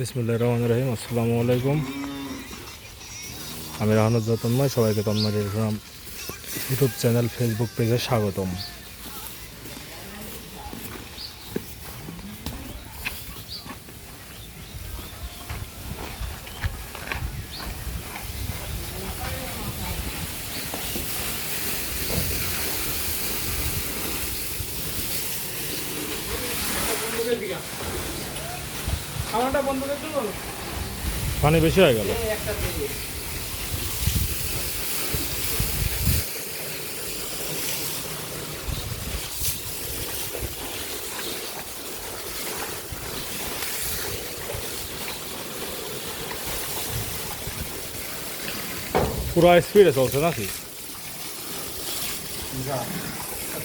বিসমুল্লাহ আসসালামু আলাইকুম। আমি রাহানুজ্জা তন্ময় সবাইকে Tanmoy Islam YouTube channel Facebook পেজে স্বাগতম। খাওয়াটা বন্ধ করে দেবো পানি বেশি হয়ে গেল। পুরো স্পিডে চলছে নাকি?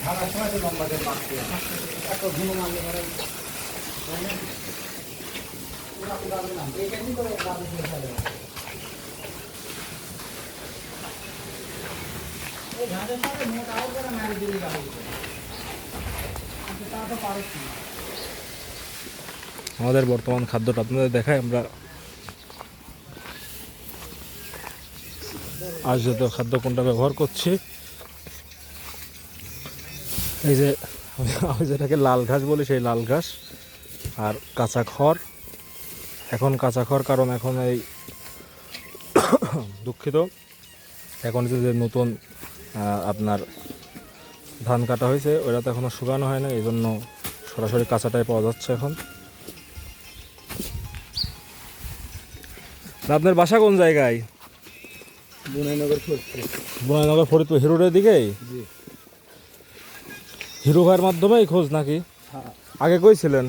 ঢাকার সময় লম্বা দিয়ে মারতে এত ঘুমো মারলে পরে আমাদের বর্তমান খাদ্যটা আপনাদের দেখায় আমরা আজ জাতীয় খাদ্য কোনটা ব্যবহার করছি, এই যে আমি যেটাকে লাল ঘাস বলি, সেই লাল ঘাস আর কাঁচা খড়। এখন কাঁচা খড় কারণ এখন এই দুঃখিত। এখন যে নতুন আপনার ধান কাটা হয়েছে ওটা তো এখনও শুকানো হয় না এই জন্য সরাসরি কাঁচাটাই পাওয়া যাচ্ছে এখন। আপনার বাসা কোন জায়গায়? বুনাইনগর ফরিদপুর। হিরোডের দিকেই? হিরো ভাইয়ের মাধ্যমেই খোঁজ নাকি? হ্যাঁ। আগে কই ছিলেন?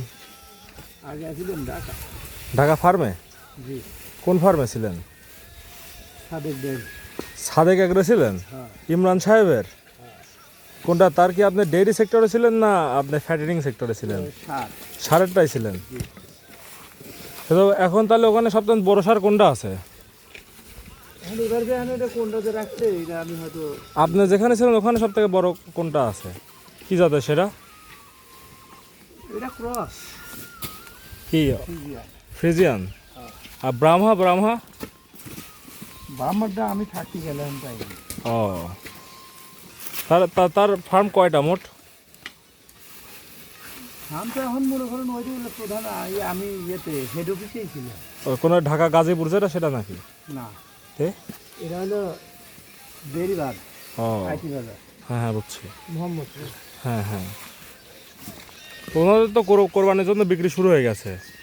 আগে ঢাকা ঢাকা ফার্মে? জি। কোন ফার্মে ছিলেন? সাদেক একরে ছিলেন? হ্যাঁ। ইমরান সাহেবের? কোনটা তার কি আপনি ডেইরি সেক্টরে ছিলেন না আপনি ফ্যাটারিং সেক্টরে ছিলেন? সার। সারেরটাই ছিলেন। তো এখন তাহলে ওখানে সবথেকে বড় সার কোনটা আছে? আপনি যেখানে ছিলেন ওখানে সব থেকে বড় কোনটা আছে? কি জাতের সেটা এটা ক্রস। কি? ফ্রিজিয়ান? আর ব্রাহ্মা ব্রাহ্মা? বাম্বারটা আমি থাকতে গেলাম তাই। ও। তার তার ফার্ম কয়টা মোট? তো এখন মনে করেন ওই যে প্রধান আমি ইয়েতে হেড অফিসেই ছিলাম। কোনো ঢাকা গাজীপুর যেটা সেটা নাকি? না? এটা হলো বেরিবাদ ও। আইটি বাজার। হ্যাঁ হ্যাঁ বুঝছি। মোহাম্মদপুর। হ্যাঁ হ্যাঁ। ওনাদের তো কোর- কোরবানির জন্য বিক্রি শুরু হয়ে গেছে।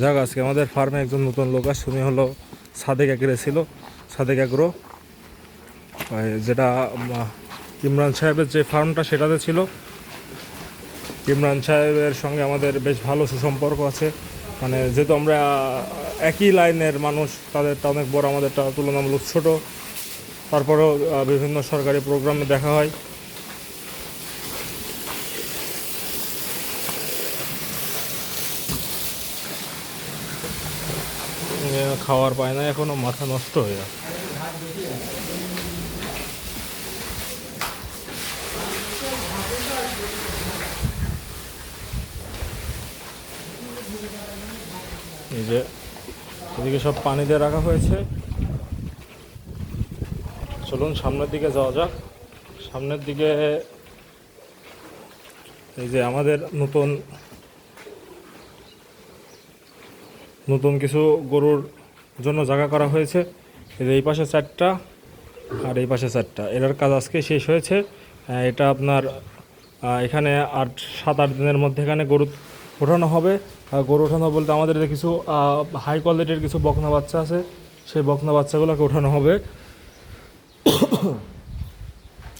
যাক আজকে আমাদের ফার্মে একজন নতুন লোক আসছে, উনি হলো সাদেক একরে ছিল। সাদেক এগ্রো যেটা ইমরান সাহেবের যে ফার্মটা সেটাতে ছিল। ইমরান সাহেবের সঙ্গে আমাদের বেশ ভালো সুসম্পর্ক আছে। মানে যেহেতু আমরা একই লাইনের মানুষ তাদেরটা অনেক বড়, আমাদেরটা তুলনামূলক ছোট। তারপরেও বিভিন্ন সরকারি প্রোগ্রামে দেখা হয়। খাওয়ার পায় না, এখনও মাথা নষ্ট হয়ে যায় এই যে, এদিকে সব পানি দিয়ে রাখা হয়েছে। চলুন সামনের দিকে যাওয়া যাক। সামনের দিকে এই যে আমাদের নতুন নতুন কিছু গরুর জন্য জায়গা করা হয়েছে। এই এই পাশে চারটা আর এই পাশে চারটা। এটার কাজ আজকে শেষ হয়েছে। এটা আপনার এখানে আট, সাত, আট দিনের মধ্যে এখানে গরু ওঠানো হবে। গরু ওঠানো বলতে আমাদের কিছু হাই কোয়ালিটির কিছু বকনা বাচ্চা আছে। সেই বকনা বাচ্চাগুলোকে ওঠানো হবে।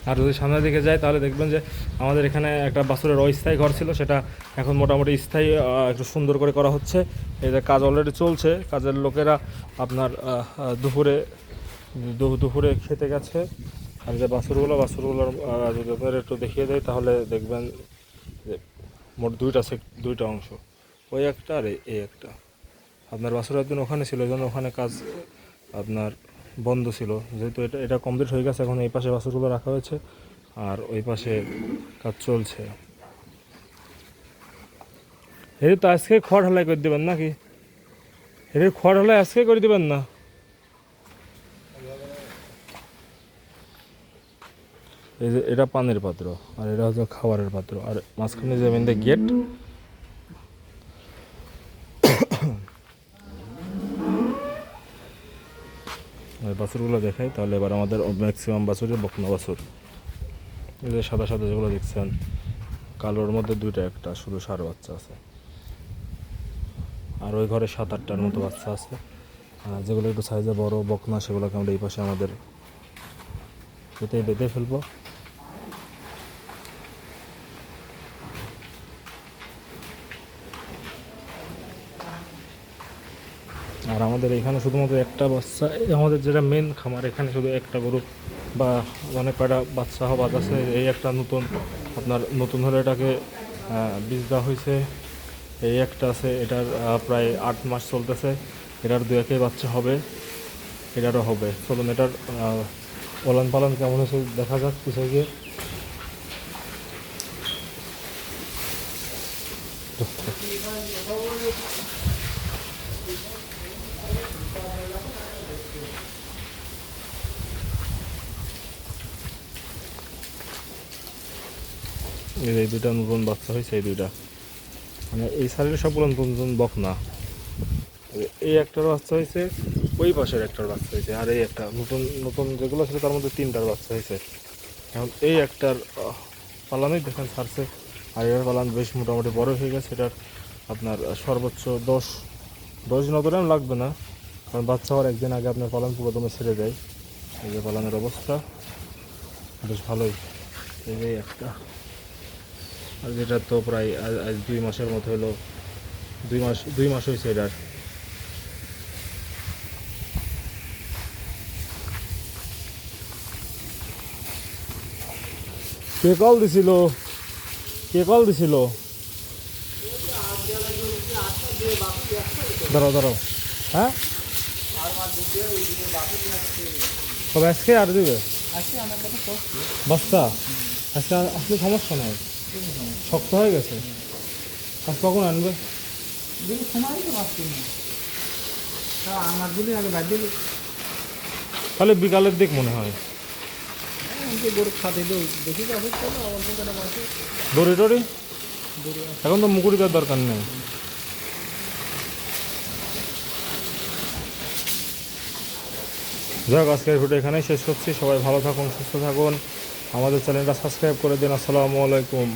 আর যদি সামনের দিকে যায় তাহলে দেখবেন যে আমাদের এখানে একটা বাছুরের অস্থায়ী ঘর ছিল সেটা এখন মোটামুটি স্থায়ী একটু সুন্দর করে করা হচ্ছে। এই যে কাজ অলরেডি চলছে কাজের লোকেরা আপনার দুপুরে দুপুরে খেতে গেছে। আর যে বাছুরগুলো বাছুরগুলোর আহ, যদি আপনাদের একটু দেখিয়ে দেয় তাহলে দেখবেন যে মোট দুইটা সেক দুইটা অংশ। ওই একটা আর এই- একটা। আপনার বাছুর একদিন ওখানে ছিল ওই জন্য ওখানে কাজ আপনার বন্ধ ছিল। যেহেতু এটা এটা কমপ্লিট হয়ে গেছে, এখন এই পাশে বাছুরগুলো রাখা হয়েছে, আর ওই পাশে কাজ চলছে। এর তো আজকে খড় ঢালাই করে দেবেন নাকি? এর খড় ঢালাই আজকে করে দিবেন না? এই যে এটা পানের পাত্র, আর এটা হচ্ছে খাবারের পাত্র। আর মাঝখানে যে যাবেন গেট আর বাছুরগুলো দেখাই, তাহলে এবার আমাদের ম্যাক্সিমাম বাছুর বকনা বাছুর। এই যে সাদা সাদা যেগুলো দেখছেন, কালোর মধ্যে দুইটা একটা, শুধু সার বাচ্চা আছে। আর ওই ঘরে সাত আটটার মতো বাচ্চা আছে। আর যেগুলো একটু সাইজে বড়, বকনা, সেগুলোকে আমরা এই পাশে আমাদের এতে বেঁধে ফেলব। আর আমাদের এখানে শুধুমাত্র একটা বাচ্চা আমাদের যেটা মেন খামার, এখানে শুধু একটা গরু বা অনেক কয়টা বাচ্চা হবাদ আছে। এই একটা নতুন, আপনার নতুন হলে এটাকে বীজ দেওয়া হয়েছে। এই একটা আছে, এটার প্রায় আট মাস চলতেছে। এটার দু একে বাচ্চা হবে, এটারও হবে। চলুন, এটার পালন পালন কেমন হয়েছে দেখা যাক পিছিয়ে গিয়ে। এই দুইটা নতুন বাচ্চা হয়েছে এই দুইটা। মানে এই সাইডের সবগুলো নতুন নতুন বক না। এই একটার বাচ্চা হয়েছে ওই পাশের একটার বাচ্চা হয়েছে আর এই একটা নতুন নতুন যেগুলো ছিল তার মধ্যে তিনটার বাচ্চা হয়েছে এখন এই একটার আহ, পালানই দেখেন ছাড়ছে আর এর পালান বেশ মোটামুটি বড় হয়ে গেছে এটার আপনার সর্বোচ্চ দশ দশ নতরাম লাগবে না। কারণ বাচ্চা হওয়ার একদিন আগে আপনার পালান পুরো দমে ছেড়ে যায় এই যে পালানের অবস্থা, বেশ ভালোই। এই যে একটা। আর যেটা তো প্রায় আজ আজ দুই মাসের মতো হলো। দুই মাস দুই মাস হয়েছে এটার কে কল দিছিল? কে কল দিছিল? দাঁড়াও দাঁড়াও। হ্যাঁ? কবে আজকে আর দিবে? বাচ্চা আজকে আসলে সমস্যা নাই। শক্ত হয়ে গেছে। আজ কখন আনবে? তাহলে বিকালের দিক মনে হয়। মাসে দড়ি টড়ি? এখন তো মুকুরি দেওয়ার দরকার নেই। যাক, আজকের ভিডিও এখানেই শেষ করছি। সবাই ভালো থাকুন, সুস্থ থাকুন। আমাদের চ্যানেলটা সাবস্ক্রাইব করে দিন। আসসালামু আলাইকুম।